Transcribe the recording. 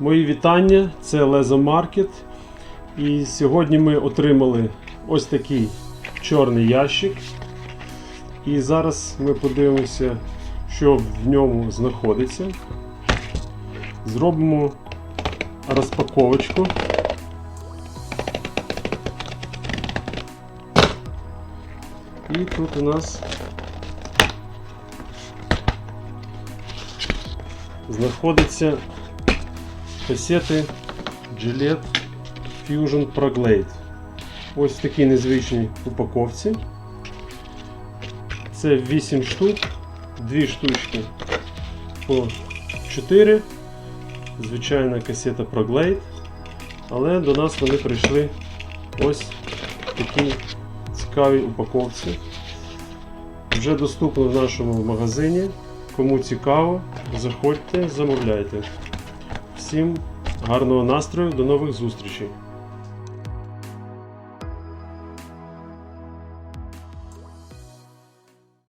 Мої вітання, це Лезо Маркет. І сьогодні ми отримали ось такий чорний ящик. І зараз ми подивимося, що в ньому знаходиться. Зробимо розпаковочку. І тут у нас знаходяться касети Gillette Fusion Pro. Ось в такій незвичній упаковці. Це 8 штук, 2 штучки по 4. Звичайна касета Pro Glade. Але до нас вони прийшли ось в такій цікавій упаковці. Вже доступно в нашому магазині. Кому цікаво, заходьте, замовляйте. Всім гарного настрою, до нових зустрічей!